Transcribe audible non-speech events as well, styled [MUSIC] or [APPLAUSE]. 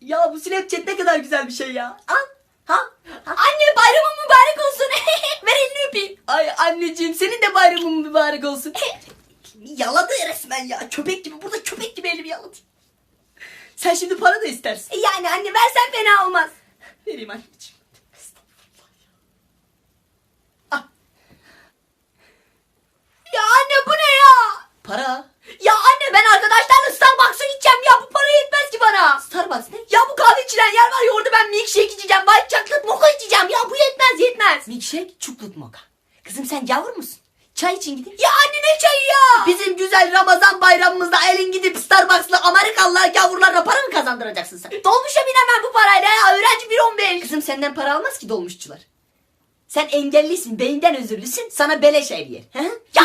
Ya bu Snapchat ne kadar güzel bir şey ya. Al. Ha? ha. Anne bayramın mübarek olsun. [LAUGHS] Ver elini öpeyim. Ay anneciğim senin de bayramın mübarek olsun. [LAUGHS] yaladı resmen ya. Köpek gibi. Burada köpek gibi elimi yaladı. Sen şimdi para da istersin. Yani anne versen fena olmaz. Vereyim anneciğim. Estağfurullah ya. Ah, Ya anne bu ne ya? para. Ya anne ben arkadaşlarla Starbucks'a gideceğim ya bu para yetmez ki bana. Starbucks ne? Ya bu kahve içilen yer var ya orada ben milkshake içeceğim. White chocolate mocha içeceğim ya bu yetmez yetmez. Milkshake, çukluk moka. Kızım sen gavur musun? Çay için gidin. Ya anne ne çayı ya? Bizim güzel Ramazan bayramımızda elin gidip Starbucks'la Amerikalılar gavurlarla para mı kazandıracaksın sen? Dolmuşa binemem bu parayla ya öğrenci 1.15. Kızım senden para almaz ki dolmuşçular. Sen engellisin, beyinden özürlüsün, sana beleş yer. He? Ya